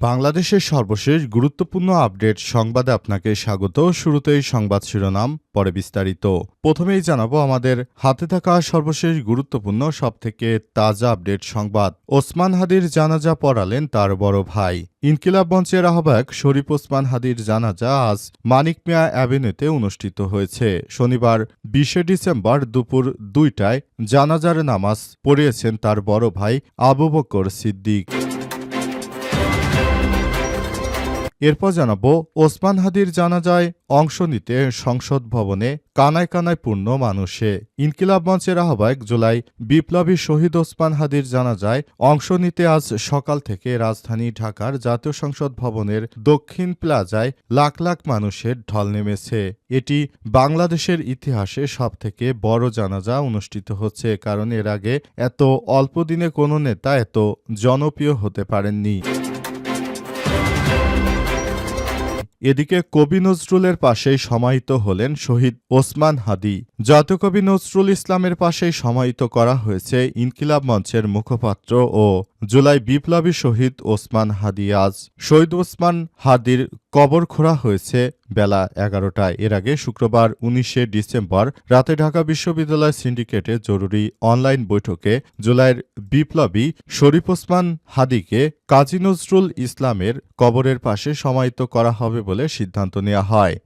বাংলাদেশের সর্বশেষ গুরুত্বপূর্ণ আপডেট সংবাদে আপনাকে স্বাগত। শুরুতেই সংবাদ শিরোনাম, পরে বিস্তারিত। প্রথমেই জানাব আমাদের হাতে থাকা সর্বশেষ গুরুত্বপূর্ণ, সবথেকে তাজা আপডেট সংবাদ। ওসমান হাদির জানাজা পড়ালেন তার বড় ভাই। ইনকিলাব মঞ্চের আহ্বায়ক শরীফ ওসমান হাদির জানাজা আজ মানিক মিয়া অ্যাভিনিউতে অনুষ্ঠিত হয়েছে। শনিবার বিশে ডিসেম্বর দুপুর দুইটায় জানাজার নামাজ পড়িয়েছেন তার বড় ভাই আবু বকর সিদ্দিক। এরপর জানাব, ওসমান হাদির জানাজায় অংশ নিতে সংসদ ভবনে কানায় কানায় পূর্ণ মানুষে। ইনকিলাব মঞ্চের আহ্বায়ক জুলাই বিপ্লবী শহীদ ওসমান হাদির জানাজায় অংশ নিতে আজ সকাল থেকে রাজধানী ঢাকার জাতীয় সংসদ ভবনের দক্ষিণ প্লাজায় লাখ লাখ মানুষের ঢল নেমেছে। এটি বাংলাদেশের ইতিহাসে সবথেকে বড় জানাজা অনুষ্ঠিত হচ্ছে, কারণ এর আগে এত অল্প দিনে কোনো নেতা এত জনপ্রিয় হতে পারেননি। এদিকে কবি নজরুলের পাশেই সমাহিত হলেন শহীদ ওসমান হাদি। জাতীয় কবি নজরুল ইসলামের পাশেই সমাহিত করা হয়েছে ইনকিলাব মঞ্চের মুখপাত্র ও জুলাই বিপ্লবী শহীদ ওসমান হাদি আজ শহীদ ওসমান হাদির কবর খোঁড়া হয়েছে বেলা এগারোটায়। এর আগে শুক্রবার উনিশে ডিসেম্বর রাতে ঢাকা বিশ্ববিদ্যালয় সিন্ডিকেটে জরুরি অনলাইন বৈঠকে জুলাইয়ের বিপ্লবী শরীফ ওসমান হাদিকে কাজী নজরুল ইসলামের কবরের পাশে সমাহিত করা হবে বলে সিদ্ধান্ত নেওয়া হয়।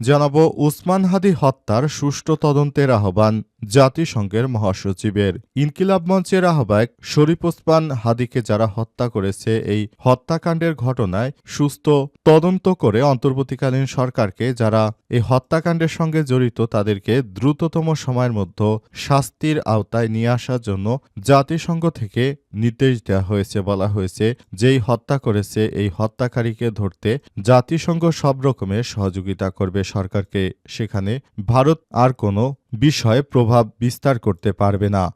জানাব উসমান হাদি হত্যার সুষ্ঠু তদন্তের আহ্বান জাতিসংঘের মহাসচিবের। ইনকিলাব মঞ্চের আহ্বায়ক শরীফ ওসমান হাদিকে যারা হত্যা করেছে, এই হত্যাকাণ্ডের ঘটনায় সুস্থ তদন্ত করে অন্তর্বর্তীকালীন সরকারকে যারা এই হত্যাকাণ্ডের সঙ্গে জড়িত, তাদেরকে দ্রুততম সময়ের মধ্যে শাস্তির আওতায় নিয়ে আসার জন্য জাতিসংঘ থেকে নির্দেশ দেওয়া হয়েছে, বলা হয়েছে যেই হত্যা করেছে, এই হত্যাকারীকে ধরতে জাতিসংঘ সব রকমের সহযোগিতা করবে সরকারকে। সেখানে ভারত আর কোনো বিষয়ে প্রভাব বিস্তার করতে পারবে না।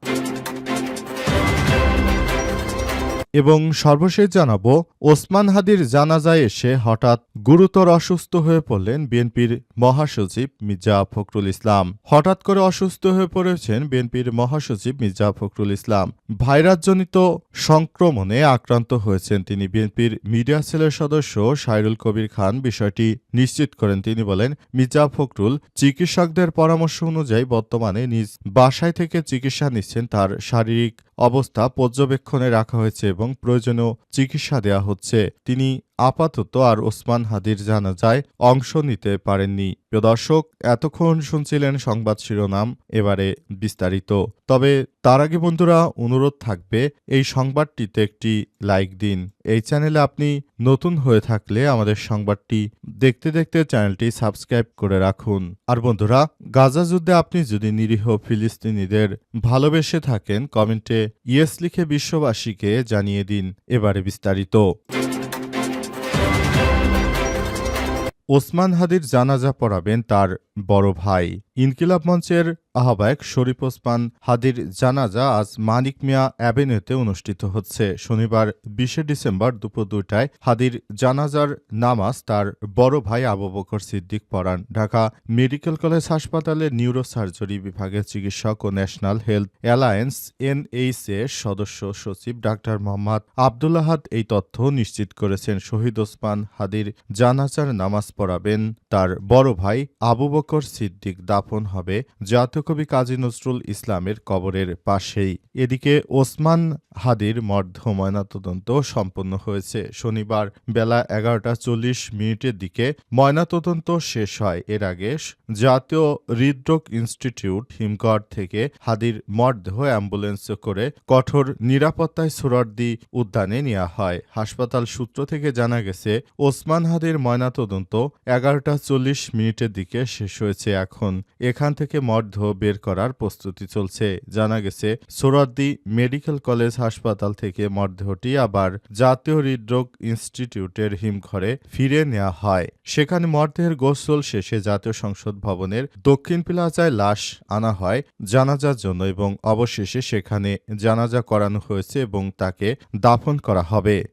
এবং সর্বশেষ জানাব, ওসমান হাদির জানাজায় এসে হঠাৎ গুরুতর অসুস্থ হয়ে পড়লেন বিএনপির মহাসচিব মির্জা ফখরুল ইসলাম। হঠাৎ করে অসুস্থ হয়ে পড়েছেন বিএনপির মহাসচিব মির্জা ফখরুল ইসলাম। ভাইরাসজনিত সংক্রমণে আক্রান্ত হয়েছেন তিনি। বিএনপির মিডিয়া সেলের সদস্য সাইরুল কবির খান বিষয়টি নিশ্চিত করেন। তিনি বলেন, মির্জা ফখরুল চিকিৎসকদের পরামর্শ অনুযায়ী বর্তমানে নিজ বাসায় থেকে চিকিৎসা নিচ্ছেন। তার শারীরিক অবস্থা পর্যবেক্ষণে রাখা হয়েছে এবং প্রয়োজনীয় চিকিৎসা দেওয়া হচ্ছে। তিনি আপাতত আর ওসমান হাদির জানাজায় অংশ নিতে পারেননি। প্রিয় দর্শক, এতক্ষণ শুনছিলেন সংবাদ শিরোনাম, এবারে বিস্তারিত। তবে তার আগে বন্ধুরা, অনুরোধ থাকবে, এই সংবাদটিতে একটি লাইক দিন। এই চ্যানেলে আপনি নতুন হয়ে থাকলে আমাদের সংবাদটি দেখতে দেখতে চ্যানেলটি সাবস্ক্রাইব করে রাখুন। আর বন্ধুরা, গাজা যুদ্ধে আপনি যদি নিরীহ ফিলিস্তিনিদের ভালোবেসে থাকেন, কমেন্টে ইয়েস লিখে বিশ্ববাসীকে জানিয়ে দিন। এবারে বিস্তারিত। ওসমান হাদির জানাজা পড়াবেন তার বড় ভাই। ইনকিলাব মঞ্চের আহ্বায়ক শরীফ ওসমান হাদির জানাজা আজ মানিক মিয়া অ্যাভিনিউতে অনুষ্ঠিত হচ্ছে। শনিবার বিশে ডিসেম্বর দুপুর দুইটায় হাদির জানাজার নামাজ তার বড় ভাই আবু বকর সিদ্দিক পড়ান। ঢাকা মেডিকেল কলেজ হাসপাতালের নিউরো সার্জারি বিভাগের চিকিৎসক ও national health alliance N H এর সদস্য সচিব ডাক্তার মোহাম্মদ আবদুল্লাহাদ এই তথ্য নিশ্চিত করেছেন। শহীদ ওসমান হাদির জানাজার নামাজ পড়াবেন তার বড় ভাই আবু বকর সিদ্দিক। দাফন হবে জাতীয় কবি কাজী নজরুল ইসলামের কবরের পাশেই। এদিকে ওসমান হাদির মর্ধ ময়নাতদন্ত সম্পন্ন হয়েছে। শনিবার বেলা এগারোটা চল্লিশ মিনিটের দিকে ময়নাতদন্ত শেষ হয়। এর আগে জাতীয় হৃদরোগ ইনস্টিটিউট হিমঘর থেকে হাদির মরদেহ অ্যাম্বুলেন্সে করে কঠোর নিরাপত্তায় সুরর্দি উদ্যানে নেওয়া হয়। হাসপাতাল সূত্র থেকে জানা গেছে, ওসমান হাদির ময়নাতদন্ত এগারোটা চল্লিশ মিনিটের দিকে শেষ হয়েছে। এখন এখান থেকে মরদেহ বের করার প্রস্তুতি চলছে। জানা গেছে, সোরাদ্দি মেডিকেল কলেজ হাসপাতাল থেকে মরদেহটি আবার জাতীয় হৃদরোগ ইনস্টিটিউটের হিমঘরে ফিরে নেওয়া হয়। সেখানে মরদেহের গোসল শেষে জাতীয় সংসদ ভবনের দক্ষিণ প্লাজায় লাশ আনা হয় জানাজার জন্য এবং অবশেষে সেখানে জানাজা করানো হয়েছে এবং তাকে দাফন করা হবে।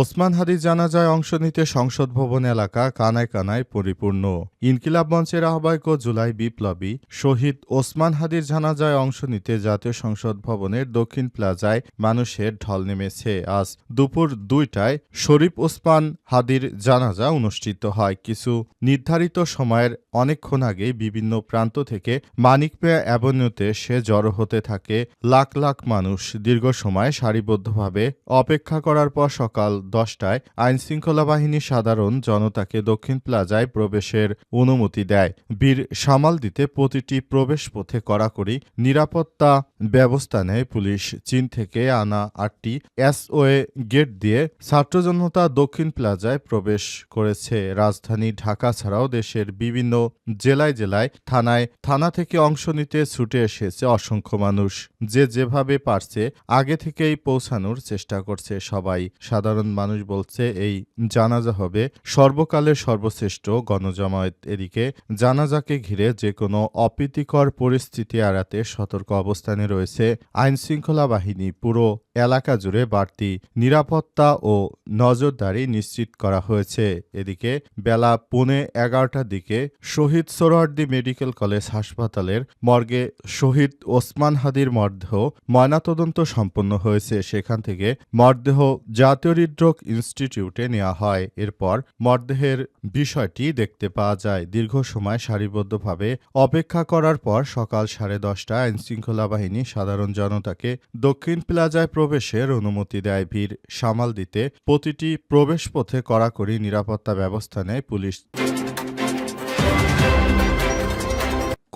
ওসমান হাদির জানাজায় অংশ নিতে সংসদ ভবন এলাকা কানায় কানায় পরিপূর্ণ। ইনকিলাব মঞ্চের আহ্বায়ক জুলাই বিপ্লবী শহীদ ওসমান হাদির জানাজায় অংশ নিতে জাতীয় সংসদ ভবনের দক্ষিণ প্লাজায় মানুষের ঢল নেমেছে। আজ দুপুর দুইটায় শরীফ ওসমান হাদির জানাজা অনুষ্ঠিত হয়। কিছু নির্ধারিত সময়ের অনেকক্ষণ আগেই বিভিন্ন প্রান্ত থেকে মানিক পেয়া অ্যাভিনিউতে সে জড়ো হতে থাকে। লাখ লাখ মানুষ দীর্ঘ সময় সারিবদ্ধভাবে অপেক্ষা করার পর সকাল দশটায় আইনশৃঙ্খলা বাহিনী সাধারণ জনতাকে দক্ষিণ প্লাজায় প্রবেশের অনুমতি দেয়। বীর সামাল দিতে প্রতিটি প্রবেশ পথে কড়াকড়ি নিরাপত্তা ব্যবস্থা নেয় পুলিশ। চীন থেকে আনা আটটি এসওএ গেট দিয়ে ছাত্র জনতা দক্ষিণ প্লাজায় প্রবেশ করেছে। রাজধানী ঢাকা ছাড়াও দেশের বিভিন্ন জেলায় জেলায় থানায় থানা থেকে অংশ নিতে ছুটে এসেছে অসংখ্য মানুষ। যে যেভাবে পারছে, আগে থেকেই পৌঁছানোর চেষ্টা করছে সবাই। সাধারণ মানুষ বলছে, এই জানাজা হবে সর্বকালের সর্বশ্রেষ্ঠ গণজামায়াত এদিকে। জানাজাকে ঘিরে যে কোনো অপ্রীতিকর পরিস্থিতি এড়াতে সতর্ক অবস্থানে রয়েছে আইনশৃঙ্খলা বাহিনী। পুরো এলাকা জুড়ে বাড়তি নিরাপত্তা ও নজরদারি নিশ্চিত করা হয়েছে। এদিকে বেলা পৌনে এগারোটার দিকে শহীদ সোহরাওয়ার্দী মেডিকেল কলেজ হাসপাতালের মর্গে শহীদ ওসমান হাদির মরদেহ ময়নাতদন্ত সম্পন্ন হয়েছে। সেখান থেকে মরদেহ জাতীয় হৃদরোগ ইনস্টিটিউটে নেওয়া হয়। এরপর মরদেহের বিষয়টি দেখতে পাওয়া যায়। দীর্ঘ সময় সারিবদ্ধভাবে অপেক্ষা করার পর সকাল সাড়ে দশটা আইনশৃঙ্খলা বাহিনী সাধারণ জনতাকে দক্ষিণ প্লাজায় প্রবেশের অনুমতি দেয়। ভিড় সামাল দিতে প্রতিটি প্রবেশ পথে কড়াকড়ি নিরাপত্তা ব্যবস্থা নেয় পুলিশ।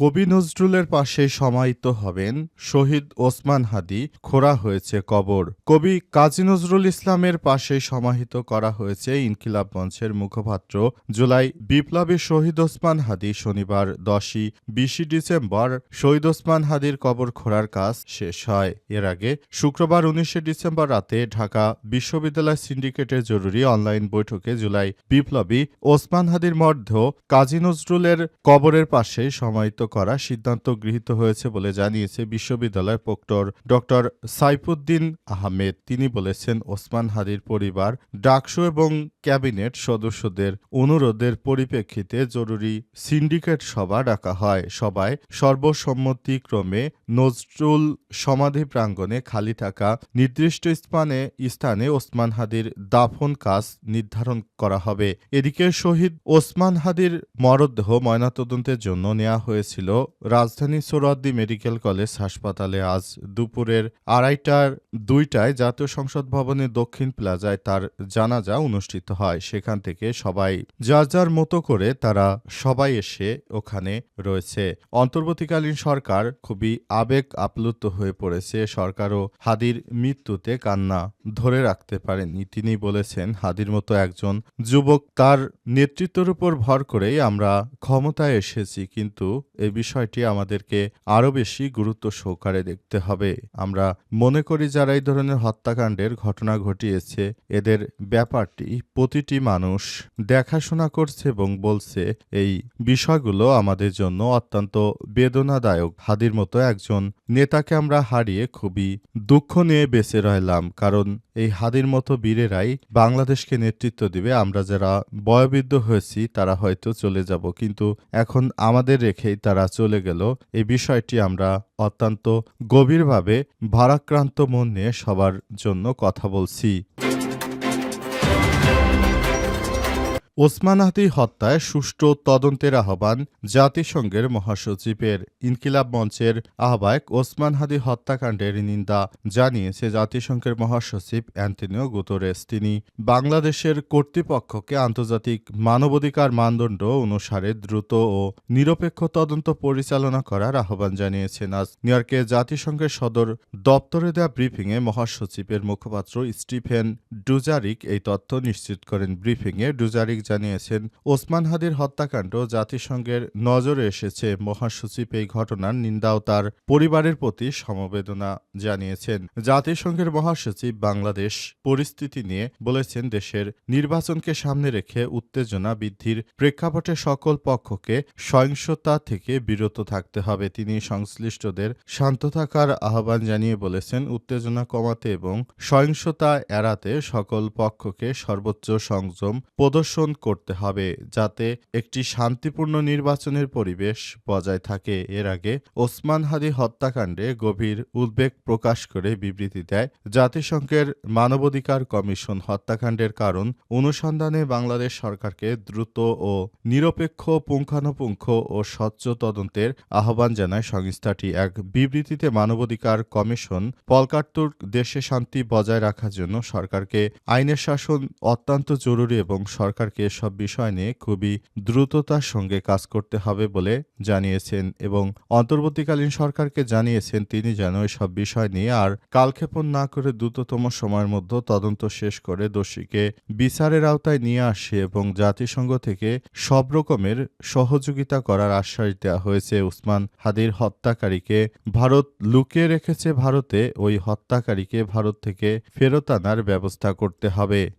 কবি নজরুলের পাশে সমাহিত হবেন শহীদ ওসমান হাদি, খোঁড়া হয়েছে কবর। কবি কাজী নজরুল ইসলামের পাশে সমাহিত করা হয়েছে ইনকিলাব মঞ্চের মুখপাত্র। জুলাই বিপ্লবী শহীদ ওসমান হাদি শনিবার দশই বিশে ডিসেম্বর শহীদ ওসমান হাদির কবর খোঁড়ার কাজ শেষ হয়। এর আগে শুক্রবার উনিশে ডিসেম্বর রাতে ঢাকা বিশ্ববিদ্যালয় সিন্ডিকেটের জরুরি অনলাইন বৈঠকে জুলাই বিপ্লবী ওসমান হাদির মর্ধ কাজী নজরুলের কবরের পাশে সমাহিত করার সিদ্ধান্ত গৃহীত হয়েছে বলে জানিয়েছে বিশ্ববিদ্যালয়ের প্রক্টর ড. সাইফুদ্দিন আহমেদ। তিনি বলেছেন, ওসমান হাদির পরিবার, ডাকসু এবং ক্যাবিনেট সদস্যদের অনুরোধের পরিপ্রেক্ষিতে জরুরি সিন্ডিকেট সভা ডাকা হয়। সভায় সর্বসম্মতিক্রমে নজরুল সমাধি প্রাঙ্গণে খালি থাকা নির্দিষ্ট স্থানে স্থানে ওসমান হাদির দাফন কাজ নির্ধারণ করা হবে। এদিকে শহীদ ওসমান হাদির মরদেহ ময়নাতদন্তের জন্য নেওয়া হয়েছিল। রাজধানী সোরাদ্দি মেডিকেল কলেজ হাসপাতালে আজ দুপুরের আড়াইটার দুইটায় জাতীয় সংসদ ভবনের দক্ষিণ প্লাজায় তার জানাজা অনুষ্ঠিত হয়। সেখান থেকে সবাই যার যার মতো করে তারা সবাই এসে ওখানে রয়েছে। অন্তর্বর্তীকালীন সরকার খুবই আবেগ আপ্লুত হয়ে পড়েছে। সরকারও হাদির মৃত্যুতে কান্না ধরে রাখতে পারেনি। তিনি বলেছেন, হাদির মতো একজন যুবক তার নেতৃত্বের উপর ভর করেই আমরা ক্ষমতায় এসেছি, কিন্তু এই বিষয়টি আমাদেরকে আরও বেশি গুরুত্ব সহকারে দেখতে হবে। আমরা মনে করি যারা এই ধরনের হত্যাকাণ্ডের ঘটনা ঘটিয়েছে, এদের ব্যাপারটি প্রতিটি মানুষ দেখাশোনা করছে এবং বলছে, এই বিষয়গুলো আমাদের জন্য অত্যন্ত বেদনাদায়ক। হাদির মতো একজন নেতাকে আমরা হারিয়ে খুবই দুঃখ নিয়ে বেঁচে রইলাম, কারণ এই হাদির মতো বীরেরাই বাংলাদেশকে নেতৃত্ব দিবে। আমরা যারা বয়বৃদ্ধ হয়েছি, তারা হয়তো চলে যাব। কিন্তু এখন আমাদের রেখেই তারা চলে গেল। এই বিষয়টি আমরা অত্যন্ত গভীরভাবে ভারাক্রান্ত মন নিয়ে সবার জন্য কথা বলছি। ওসমান হাদি হত্যায় সুষ্ঠু তদন্তের আহ্বান জাতিসংঘের মহাসচিবের ইনকিলাব মঞ্চের আহ্বায়ক ওসমান হাদি হত্যাকাণ্ডের নিন্দা জানিয়েছে জাতিসংঘের মহাসচিব অ্যান্টনিও গুতরেস। তিনি বাংলাদেশের কর্তৃপক্ষকে আন্তর্জাতিক মানবাধিকার মানদণ্ড অনুসারে দ্রুত ও নিরপেক্ষ তদন্ত পরিচালনা করার আহ্বান জানিয়েছেন। আজ নিউইয়র্কে জাতিসংঘের সদর দপ্তরে দেওয়া ব্রিফিংয়ে মহাসচিবের মুখপাত্র স্টিফেন ডুজারিক এই তথ্য নিশ্চিত করেন। ব্রিফিংয়ে ডুজারিক জানিয়েছেন, ওসমান হাদির হত্যাকাণ্ড জাতিসংঘের নজরে এসেছে। মহাসচিব এই ঘটনার নিন্দাও তার পরিবারের প্রতি সমবেদনা জানিয়েছেন। জাতিসংঘের মহাসচিব বাংলাদেশ পরিস্থিতি নিয়ে বলেছেন, দেশের নির্বাচনকে সামনে রেখে উত্তেজনা বৃদ্ধির প্রেক্ষাপটে সকল পক্ষকে সহিংসতা থেকে বিরত থাকতে হবে। তিনি সংশ্লিষ্টদের শান্ত থাকার আহ্বান জানিয়ে বলেছেন, উত্তেজনা কমাতে এবং সহিংসতা এড়াতে সকল পক্ষকে সর্বোচ্চ সংযম প্রদর্শন করতে হবে যাতে একটি শান্তিপূর্ণ নির্বাচনের পরিবেশ বজায় থাকে। এর আগে ওসমান হাদি হত্যাকাণ্ডে গভীর উদ্বেগ প্রকাশ করে বিবৃতি দেয়। জাতিসংঘের মানবাধিকার কমিশন হত্যাকাণ্ডের কারণ অনুসন্ধানে বাংলাদেশ সরকারকে দ্রুত ও নিরপেক্ষ পুঙ্খানুপুঙ্খ ও স্বচ্ছ তদন্তের আহ্বান জানায় সংস্থাটি। এক বিবৃতিতে মানবাধিকার কমিশন পলকাট্টুর দেশে শান্তি বজায় রাখার জন্য সরকারকে আইনের শাসন অত্যন্ত জরুরি এবং সরকারকে এসব বিষয় নিয়ে খুবই দ্রুততার সঙ্গে কাজ করতে হবে বলে জানিয়েছেন এবং অন্তর্বর্তীকালীন সরকারকে জানিয়েছেন তিনি যেন এসব বিষয় নিয়ে আর কালক্ষেপণ না করে দ্রুততম সময়ের মধ্যে তদন্ত শেষ করে দোষীকে বিচারের আওতায় নিয়ে আসে এবং জাতিসংঘ থেকে সব রকমের সহযোগিতা করার আশ্বাস দেওয়া হয়েছে। উসমান হাদির হত্যাকারীকে ভারত লুকিয়ে রেখেছে ভারতে, ওই হত্যাকারীকে ভারত থেকে ফেরত আনার ব্যবস্থা করতে হবে।